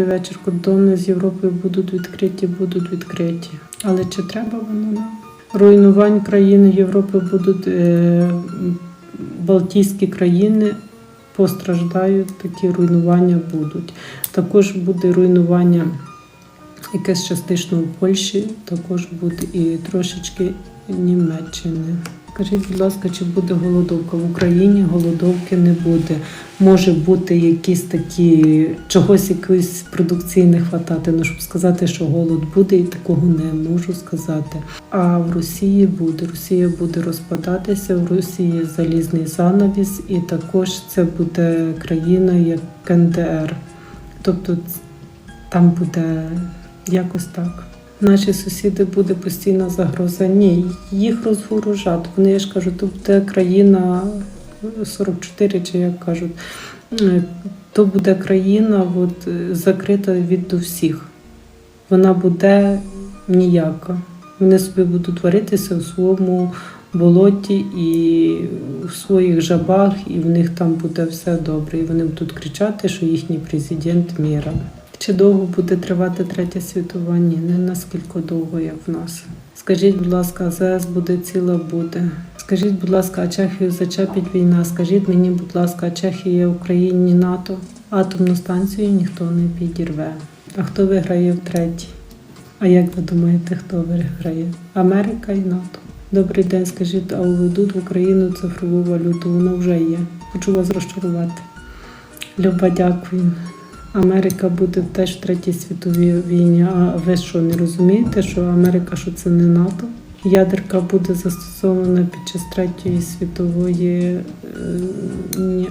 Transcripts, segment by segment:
Добрий вечір. Кордони з Європою будуть відкриті, будуть відкриті. Але чи треба воно нам? Руйнувань країни Європи будуть е, Балтійські країни постраждають, такі руйнування будуть. Також буде руйнування якесь частично в Польщі, також буде і трошечки Німеччини. Скажіть, будь ласка, чи буде голодовка? В Україні голодовки не буде. Може бути якісь такі чогось якоїсь продукції не хватати. Ну щоб сказати, що голод буде, і такого не можу сказати. А в Росії буде. Росія буде розпадатися. В Росії залізний занавіс, і також це буде країна як КНДР. Тобто там буде якось так. Наші сусіди буде постійна загроза. Ні, їх розгоружать. Вони я ж кажу, то буде країна 44, чи як кажуть, е, то буде країна от, е, закрита від всіх. Вона буде ніяка. Вони собі будуть варитися у своєму болоті і в своїх жабах, і в них там буде все добре. І вони будуть кричати, що їхній президент міра. Чи довго буде тривати третя світова? Не наскільки довго, як в нас. Скажіть, будь ласка, АЗС буде ціла буде. Скажіть, будь ласка, а Чехію зачепить війна. Скажіть мені, будь ласка, а Чехія Україні НАТО? Атомну станцію ніхто не підірве. А хто виграє втретє? А як ви думаєте, хто виграє? Америка і НАТО. Добрий день, скажіть, а уведуть в Україну цифрову валюту? Воно вже є. Хочу вас розчарувати. Люба, дякую. Америка буде теж в третій світовій війні. А ви що не розумієте, що Америка що це не НАТО? Ядерка буде застосована під час третьої світової. е, Ні.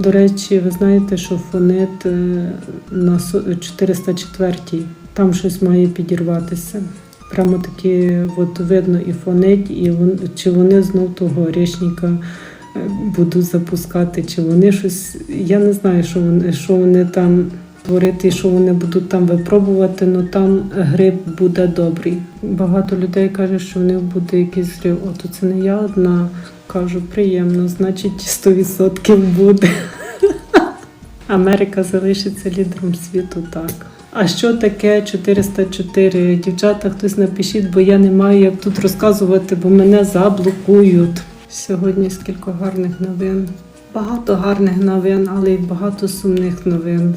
До речі, ви знаєте, що фонет е, на со- 404 там щось має підірватися. Прямо таки от видно і фонить, і чи вони знов того грішника будуть запускати, чи вони щось. Я не знаю, що вони, що вони там творити, що вони будуть там випробувати, але там гриб буде добрий. Багато людей кажуть, що в них буде якийсь зрив. От це не я одна кажу, приємно, значить 100% буде. Америка залишиться лідером світу, так. А що таке 404? Дівчата, хтось напишіть, бо я не маю як тут розказувати, бо мене заблокують. Сьогодні скільки гарних новин. Багато гарних новин, але й багато сумних новин.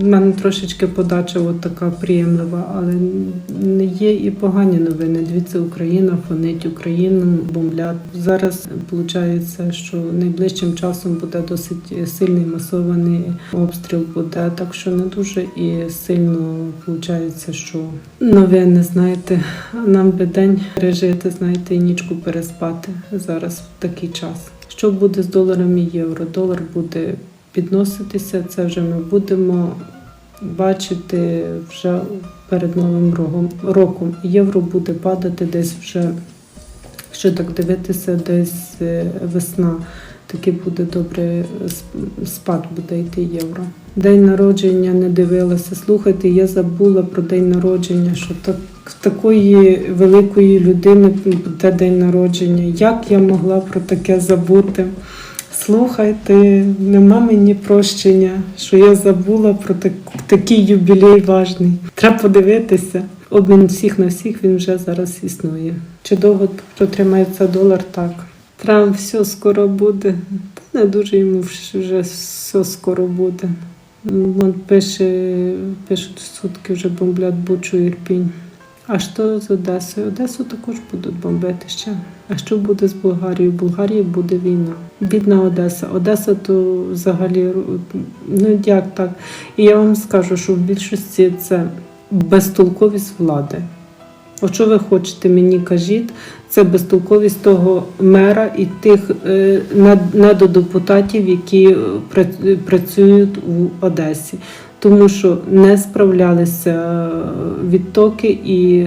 У мене трошечки подача от така приємлива, але не є і погані новини. Дивіться, Україна фонить Україну, бомблять. Зараз виходить, що найближчим часом буде досить сильний масований обстріл буде, так що не дуже і сильно виходить, що новини, знаєте, нам би день пережити, знаєте, і нічку переспати зараз в такий час. Що буде з доларом і євро? Долар буде підноситися, це вже ми будемо бачити вже перед новим роком. Євро буде падати десь вже, якщо так дивитися, десь е, весна. Такий буде добре спад буде йти євро. День народження не дивилася. Слухайте, я забула про день народження, що так в такої великої людини буде день народження. Як я могла про таке забути? Слухайте, нема мені прощення, що я забула про так, такий юбілей важний. Треба подивитися. Обмін всіх на всіх він вже зараз існує. Чи довго протримається долар? Так. Трамп все скоро буде. Та не дуже йому вже все скоро буде. Вон пише, пишуть сутки вже бомблять Бучу Ірпінь. А що з Одесою? Одесу також будуть бомбити ще. А що буде з Болгарією? В Болгарії буде війна. Бідна Одеса. Одеса то взагалі ну як так. І я вам скажу, що в більшості це безтолковість влади. От що ви хочете мені кажіть, це безтолковість того мера і тих е, недодепутатів, які е, працюють в Одесі, тому що не справлялися е, відтоки, і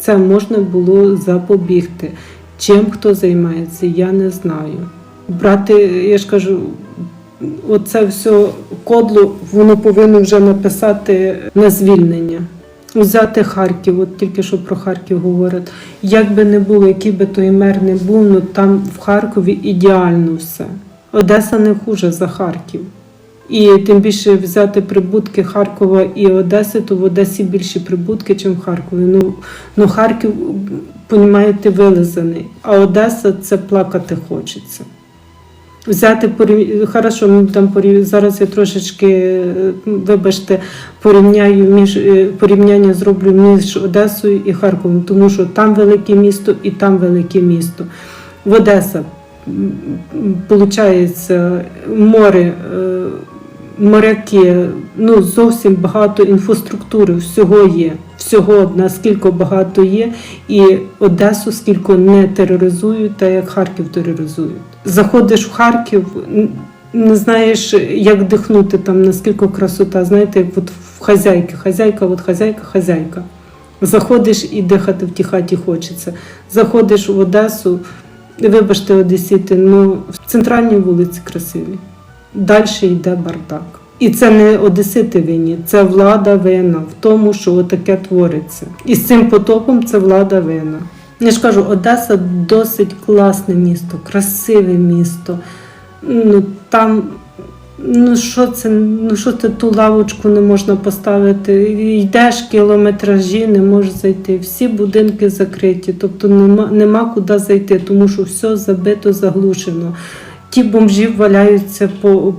це можна було запобігти. Чим хто займається, я не знаю. Брати, я ж кажу, оце все кодло воно повинно вже написати на звільнення. Взяти Харків, от тільки що про Харків говорять. Як би не було, який би той мер не був, ну там в Харкові ідеально все. Одеса не хуже за Харків. І тим більше взяти прибутки Харкова і Одеси, то в Одесі більші прибутки, ніж в Харкові. Ну, ну Харків, понімаєте, вилизаний, а Одеса це плакати хочеться. Взяти хорошо, там порів... зараз я трошечки, е, вибачте, порівняю між е, порівняння зроблю між Одесою і Харковом, тому що там велике місто і там велике місто. В Одеса виходить море, е, моряки, ну зовсім багато інфраструктури, всього є. Всього наскільки багато є, і Одесу скільки не тероризують, та як Харків тероризують. Заходиш в Харків, не знаєш, як дихнути там, наскільки красота. Знаєте, як от в хазяйки, хазяйка, от хазяйка, хазяйка. Заходиш і дихати в тій хаті хочеться. Заходиш в Одесу, вибачте, Одесіти, ну в центральній вулиці красиві. Далі йде бардак. І це не одесити винні, це влада винна в тому, що отаке твориться. І з цим потопом це влада винна. Я ж кажу, Одеса досить класне місто, красиве місто. Ну там, ну що це, ну що це ту лавочку не можна поставити? Йдеш кілометражі, не можеш зайти. Всі будинки закриті, тобто нема, нема куди зайти, тому що все забито, заглушено. Ті бомжі валяються по,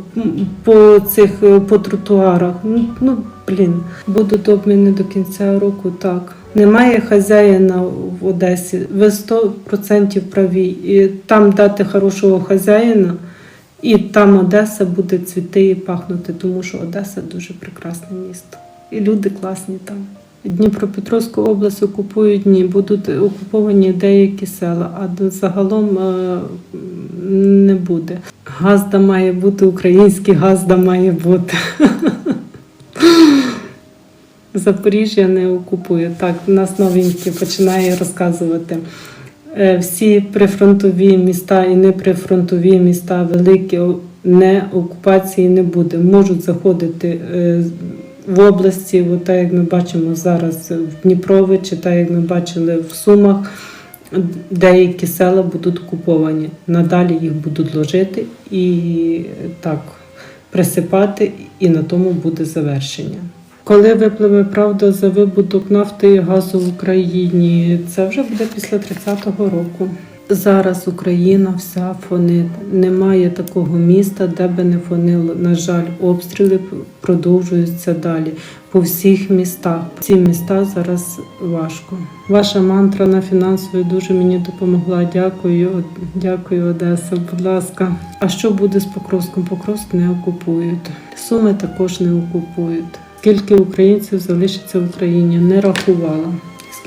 по цих е, по тротуарах. Ну, ну блін, будуть обміни до кінця року. Так немає хазяїна в Одесі. Ви 100% праві. І там дати хорошого хазяїна, і там Одеса буде цвіти і пахнути, тому що Одеса дуже прекрасне місто. І люди класні там. Дніпропетровську область окупують ні, будуть окуповані деякі села, а загалом е, не буде. Газда має бути, український газда має бути. Запоріжжя не окупує. Так, нас новенькі починає розказувати. Е, Всі прифронтові міста і неприфронтові міста великі не окупації не буде. Можуть заходити е, в області, от так як ми бачимо зараз в Дніпрові, чи так як ми бачили в Сумах. Деякі села будуть окуповані. Надалі їх будуть ложити і так присипати, і на тому буде завершення. Коли випливе правда за видобуток нафти і газу в Україні, це вже буде після 30-го року. Зараз Україна вся фонить. Немає такого міста, де би не фонило. На жаль, обстріли продовжуються далі по всіх містах. Ці міста зараз важко. Ваша мантра на фінансовій дуже мені допомогла. Дякую, дякую, Одеса. Будь ласка. А що буде з Покровськом? Покровськ не окупують. Суми також не окупують. Скільки українців залишиться в Україні? Не рахувала.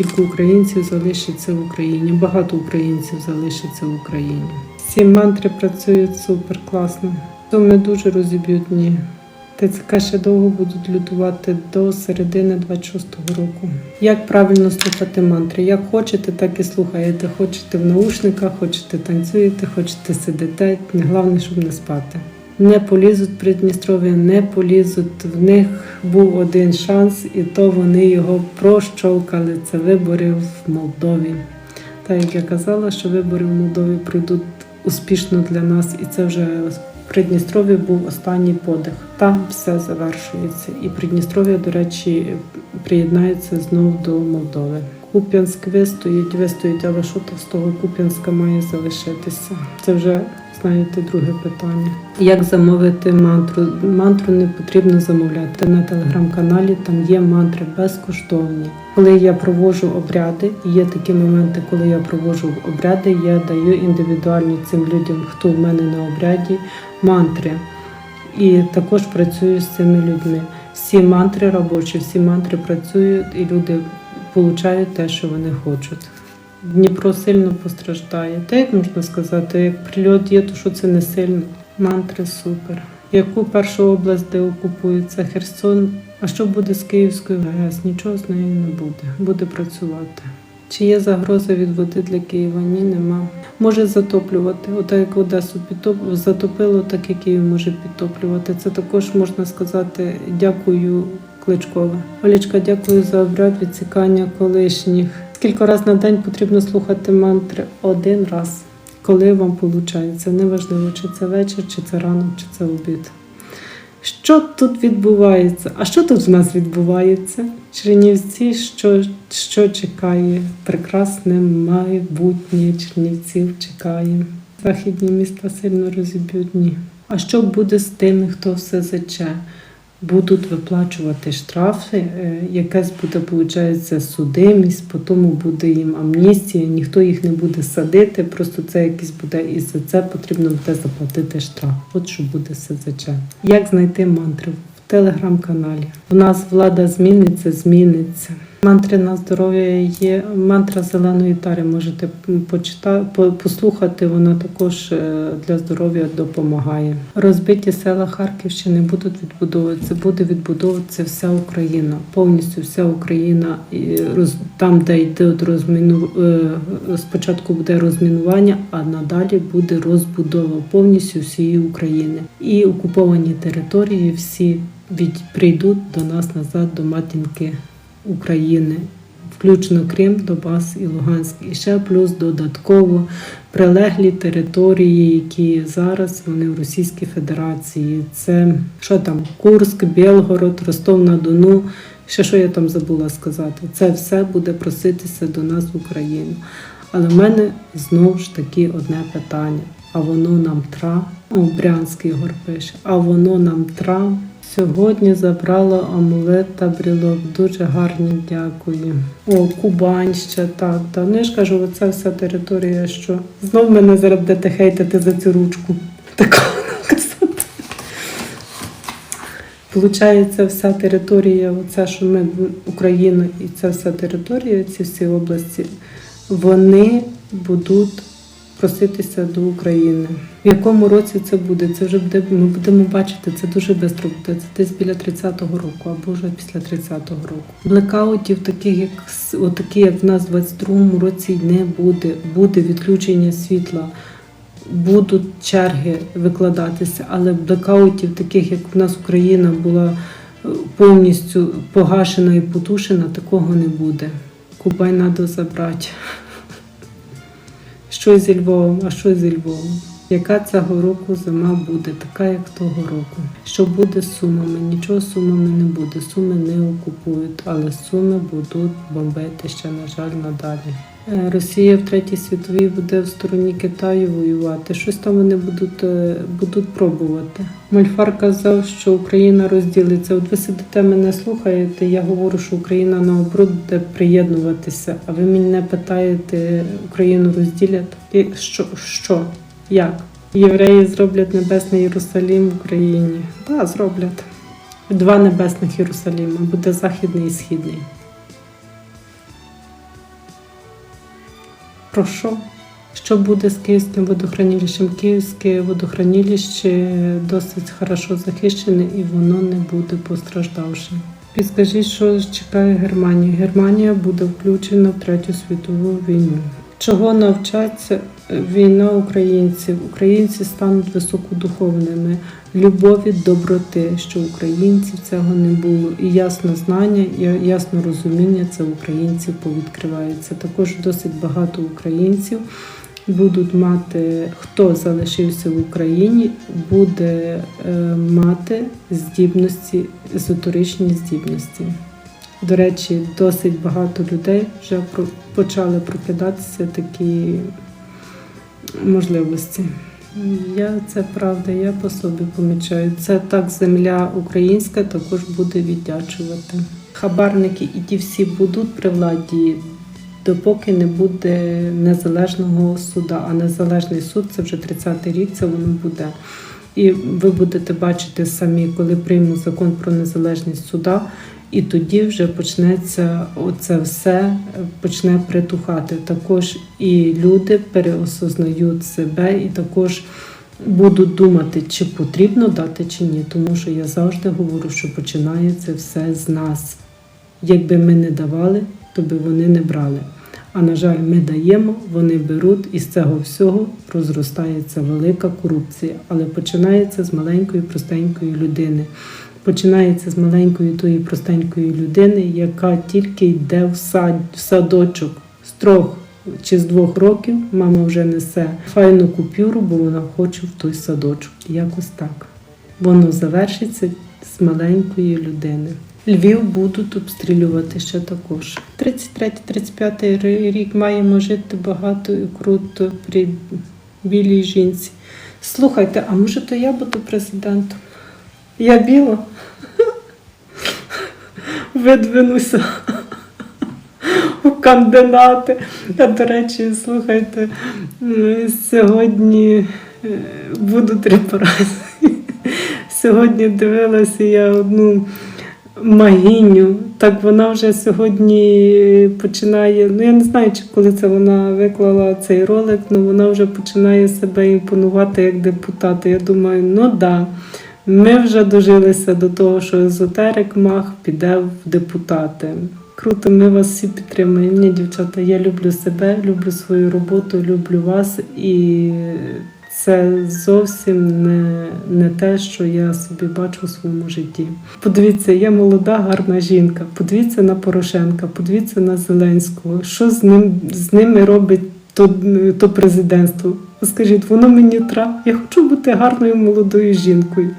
Скільки українців залишиться в Україні? Багато українців залишиться в Україні. Ці мантри працюють супер класно. Суми дуже розіб'ють ні. ТЦК ще довго будуть лютувати до середини 26-го року. Як правильно слухати мантри? Як хочете, так і слухаєте. Хочете в наушниках, хочете танцюєте, хочете сидите. Не головне, щоб не спати. Не полізуть Придністров'я, не полізуть. В них був один шанс, і то вони його прощолкали. Це вибори в Молдові. Так як я казала, що вибори в Молдові пройдуть успішно для нас, і це вже в Придністров'ї був останній подих. Там все завершується. І Придністров'я, до речі, приєднається знову до Молдови. Куп'янськ вистоїть, вистоїть, але що то з того Куп'янська має залишитися? Це вже знаєте друге питання. Як замовити мантру? Мантру не потрібно замовляти на телеграм-каналі. Там є мантри безкоштовні. Коли я проводжу обряди, є такі моменти, коли я проводжу обряди, я даю індивідуально цим людям, хто в мене на обряді, мантри. І також працюю з цими людьми. Всі мантри робочі, всі мантри працюють, і люди получають те, що вони хочуть. Дніпро сильно постраждає. Та як можна сказати, як прильот є, то що це не сильно. Мантри супер. Яку першу область, де окупується Херсон? А що буде з Київською ГЕС? Нічого з нею не буде. Буде працювати. Чи є загроза від води для Києва? Ні, нема. Може затоплювати. Отак як Одесу підтоп... затопило, так і Київ може підтоплювати. Це також можна сказати дякую Кличкове. Олічка, дякую за обряд відсікання колишніх. Скільки разів на день потрібно слухати мантри? Один раз. Коли вам виходить. Неважливо, чи це вечір, чи це ранок, чи це обід. Що тут відбувається? А що тут в нас відбувається? Чернівці, що, що чекає? Прекрасне майбутнє Чернівців чекає. Західні міста сильно розіб'ють. А що буде з тими, хто все заче? Будуть виплачувати штрафи, е, якась буде, виходить, судимість, потім буде їм амністія, ніхто їх не буде садити, просто це якийсь буде, і за це потрібно буде заплатити штраф. От що буде СЗЧ. Як знайти мантри? В телеграм-каналі. У нас влада зміниться, зміниться. Мантри на здоров'я є. Мантра зеленої тари можете почитати, послухати. Вона також е, для здоров'я допомагає. Розбиті села Харківщини будуть відбудовуватися. Буде відбудовуватися вся Україна, повністю вся Україна. Там, де йде розміну е, спочатку буде розмінування, а надалі буде розбудова повністю всієї України. І окуповані території всі від прийдуть до нас назад, до матінки України, включно Крим, Донбас і Луганськ. І ще плюс додатково прилеглі території, які зараз вони в Російській Федерації. Це що там? Курськ, Білгород, Ростов на Дону. Ще що я там забула сказати? Це все буде проситися до нас в Україну. Але в мене знову ж таки одне питання. А воно нам тра. О, Брянський Ігор пише, а воно нам тра. Сьогодні забрала амулет та брілок. Дуже гарні, дякую. О, Кубань ще так. так. Ну я ж кажу, оця вся територія, що знов мене зараз будете хейтити за цю ручку. Такого казати. Получається, вся територія, оця, що ми Україна і ця вся територія, ці всі області, вони будуть проситися до України. В якому році це буде? Це вже буде, ми будемо бачити, це дуже швидко буде. Це десь біля 30-го року або вже після 30-го року. Блекаутів, таких як отакі, як в нас в 22-му році, не буде. Буде відключення світла. Будуть черги викладатися, але блекаутів, таких як в нас Україна була е, повністю погашена і потушена, такого не буде. Кубай треба забрати. Що зі Львовом, а що зі Львовом? Яка цього року зима буде, така як того року? Що буде з сумами? Нічого з сумами не буде. Суми не окупують, але суми будуть бомбити ще, на жаль, надалі. Е, Росія в третій світовій буде в стороні Китаю воювати. Щось там вони будуть, е, будуть пробувати. Мольфар казав, що Україна розділиться. От ви сидите, мене слухаєте. Я говорю, що Україна наоборот буде приєднуватися. А ви мене питаєте, Україну розділять? І що? що? Як? Євреї зроблять небесний Єрусалім в Україні. Так, зроблять. Два небесних Єрусаліма. Буде західний і східний. Про що? Що буде з Київським водохранилищем? Київське водохранилище досить хорошо захищене і воно не буде постраждавшим. Підскажіть, що чекає Германія? Германія буде включена в Третю світову війну. Чого навчаться війна українців? Українці стануть високодуховними, любові, доброти, що українців цього не було. І ясне знання, і ясне розуміння це українців повідкривається. Також досить багато українців будуть мати, хто залишився в Україні, буде е, мати здібності, езотеричні здібності. До речі, досить багато людей вже про- почали прокидатися такі можливості. Я це правда, я по собі помічаю. Це так земля українська також буде віддячувати. Хабарники і ті всі будуть при владі, допоки не буде незалежного суда. А незалежний суд це вже 30-й рік, це воно буде. І ви будете бачити самі, коли приймуть закон про незалежність суда, і тоді вже почнеться оце все почне притухати. Також і люди переосознають себе, і також будуть думати, чи потрібно дати, чи ні. Тому що я завжди говорю, що починається все з нас. Якби ми не давали, то би вони не брали. А на жаль, ми даємо, вони беруть, і з цього всього розростається велика корупція. Але починається з маленької простенької людини. Починається з маленької тої простенької людини, яка тільки йде в сад, в садочок з трьох чи з двох років. Мама вже несе файну купюру, бо вона хоче в той садочок. Якось так. воно завершиться з маленької людини. Львів будуть обстрілювати ще також. 33-35 рік маємо жити багато і круто при білій жінці. Слухайте, а може то я буду президентом? Я біла? Видвинуся у кандидати. А до речі, слухайте, сьогодні е, будуть репарації. Сьогодні дивилася я одну магіню. Так вона вже сьогодні починає. Ну я не знаю, чи коли це вона виклала цей ролик, але вона вже починає себе імпонувати як депутат. Я думаю, ну да. Ми вже дожилися до того, що езотерик мах піде в депутати. Круто, ми вас всі підтримуємо. Ні, дівчата, я люблю себе, люблю свою роботу, люблю вас, і це зовсім не, не те, що я собі бачу у своєму житті. Подивіться, я молода, гарна жінка. Подивіться на Порошенка, подивіться на Зеленського. Що з ним з ними робить то, то президентство? Скажіть, воно мені треба. Я хочу бути гарною молодою жінкою.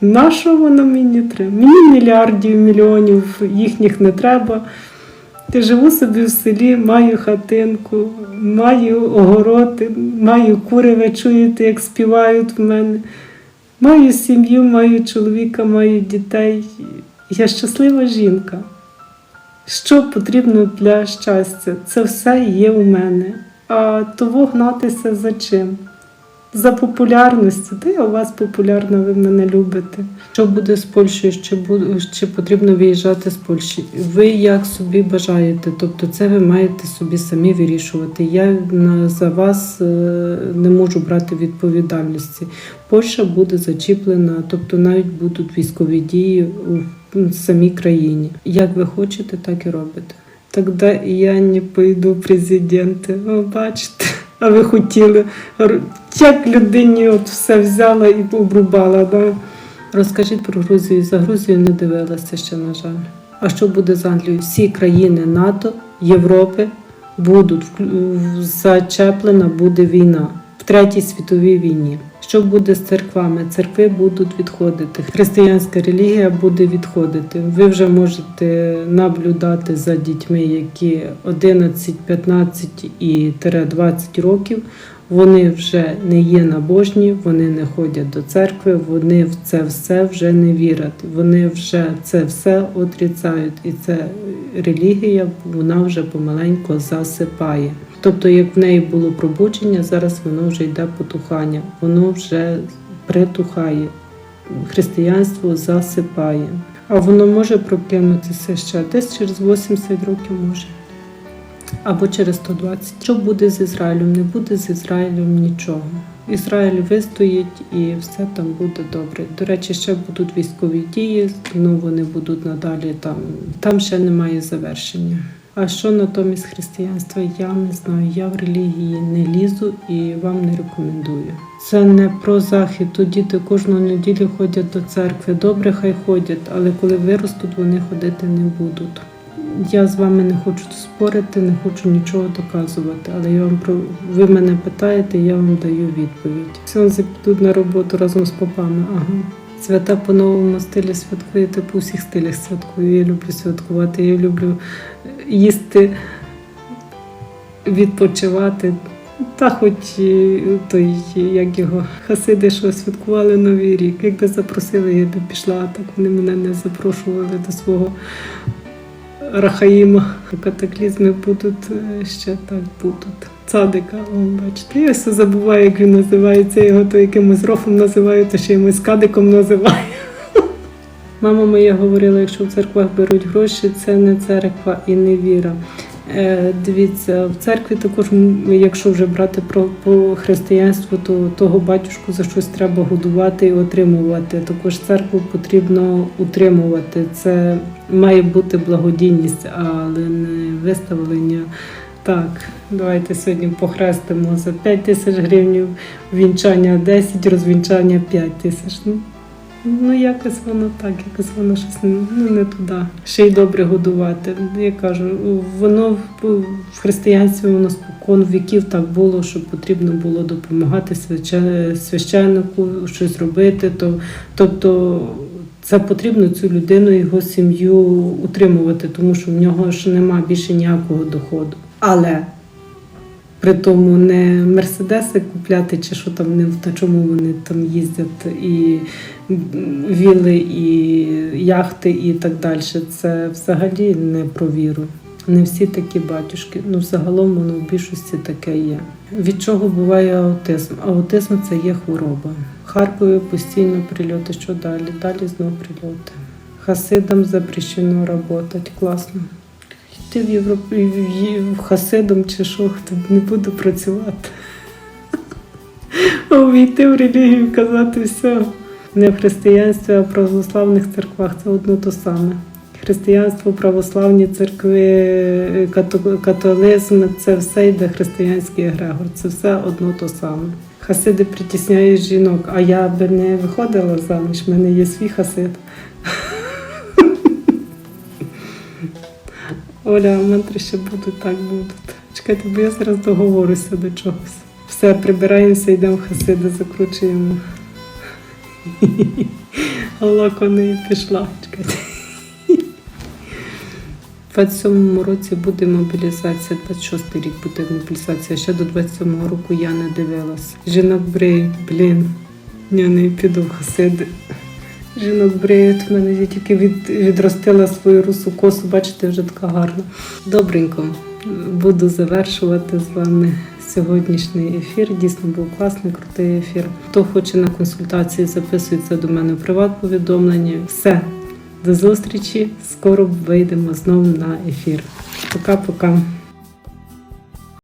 На що воно мені треба? Мені мільярдів, мільйонів їхніх не треба. Живу собі в селі, маю хатинку, маю огороди, маю кури, чуєте, як співають в мене. Маю сім'ю, маю чоловіка, маю дітей. Я щаслива жінка. Що потрібно для щастя? Це все є у мене. А того гнатися за чим? За популярністю. Та у вас популярна, ви мене любите. Що буде з Польщею? Чи, бу- чи потрібно виїжджати з Польщі? Ви як собі бажаєте, тобто це ви маєте собі самі вирішувати. Я за вас е, не можу брати відповідальності. Польща буде зачіплена, тобто навіть будуть військові дії у самій країні. Як ви хочете, так і робите. Тогда я не пойду президенти. О, бачите, а ви хотіли. Як людині от все взяла і обрубала. Да? Розкажіть про Грузію. За Грузію не дивилася ще, на жаль. А що буде з Англією? Всі країни НАТО, Європи будуть зачеплена буде війна в третій світовій війні. Що буде з церквами? Церкви будуть відходити. Християнська релігія буде відходити. Ви вже можете наблюдати за дітьми, які 11, 15 і тире 20 років. Вони вже не є набожні, вони не ходять до церкви, вони в це все вже не вірять. Вони вже це все отрицають. І ця релігія вона вже помаленько засипає. Тобто, як в неї було пробудження, зараз воно вже йде потухання, воно вже притухає. Християнство засипає. А воно може прокинутися ще десь через 80 років може. Або через 120. Що буде з Ізраїлем? Не буде з Ізраїлем нічого. Ізраїль вистоїть і все там буде добре. До речі, ще будуть військові дії, ну вони будуть надалі там. Там ще немає завершення. А що натомість християнства? Я не знаю. Я в релігії не лізу і вам не рекомендую. Це не про захід. Тут діти кожну неділю ходять до церкви. Добре, хай ходять, але коли виростуть, вони ходити не будуть. Я з вами не хочу спорити, не хочу нічого доказувати, але я вам про ви мене питаєте, я вам даю відповідь. Сьогодні підуть на роботу разом з попами. Ага. Свята по новому стилі святкуєте, по всіх стилях святкую. Я люблю святкувати, я люблю їсти, відпочивати. Та хоч той, як його хасиди, що святкували Новий рік. Якби запросили, я би пішла, так вони мене не запрошували до свого Рахаїма. Катаклізми будуть е, ще так будуть. Цадика, о, бачите, я все забуваю, як він називається. Його то якимось рофом називаю, то ще якимось кадиком називаю. Мама моя говорила, якщо в церквах беруть гроші, це не церква і не віра. Е, дивіться, в церкві також, якщо вже брати про по християнство, то того батюшку за щось треба годувати і отримувати. Також церкву потрібно утримувати. Це має бути благодійність, але не виставлення. Так, давайте сьогодні похрестимо за 5 тисяч гривень, вінчання 10, розвінчання 5 тисяч. Ну, якось воно так, якось воно щось ну, не туди. Ще й добре годувати. Я кажу, воно в- християнстві воно спокон віків так було, що потрібно було допомагати свяще- священнику, щось робити. То, тобто це потрібно цю людину, його сім'ю утримувати, тому що в нього ж нема більше ніякого доходу. Але при тому не мерседеси купляти, чи що там на чому вони там їздять, і віли, і яхти, і так далі. Це взагалі не про віру. Не всі такі батюшки. Ну, загалом воно в більшості таке є. Від чого буває аутизм? Аутизм це є хвороба. Харкові постійно прильоти. Що далі? Далі знову прильоти. Хасидам запрещено працювати. Класно. Йти в Європу в хасидом чи що, то не буду працювати. А увійти в релігію казати все. Не в християнстві, а в православних церквах це одно то саме. Християнство, православні церкви, католизм це все йде християнський егрегор. Це все одно то саме. Хасиди притісняють жінок, а я би не виходила заміж, в мене є свій хасид. Оля, мантри ще будуть, так будуть. Чекайте, бо я зараз договорюся до чогось. Все, прибираємося, йдемо в хасиди, закручуємо. Алла коней пішла. Чекайте. У 27-му році буде мобілізація, 26-й рік буде мобілізація. Ще до 27-го року я не дивилась. Жінок бреють, блін, я не піду в хасиди. Жінок бреють, в мене я тільки від, відростила свою русу косу, бачите, вже така гарна. Добренько, буду завершувати з вами сьогоднішній ефір. Дійсно був класний, крутий ефір. Хто хоче на консультації, записується до мене в приват повідомлення. Все, до зустрічі. Скоро вийдемо знову на ефір. Пока-пока.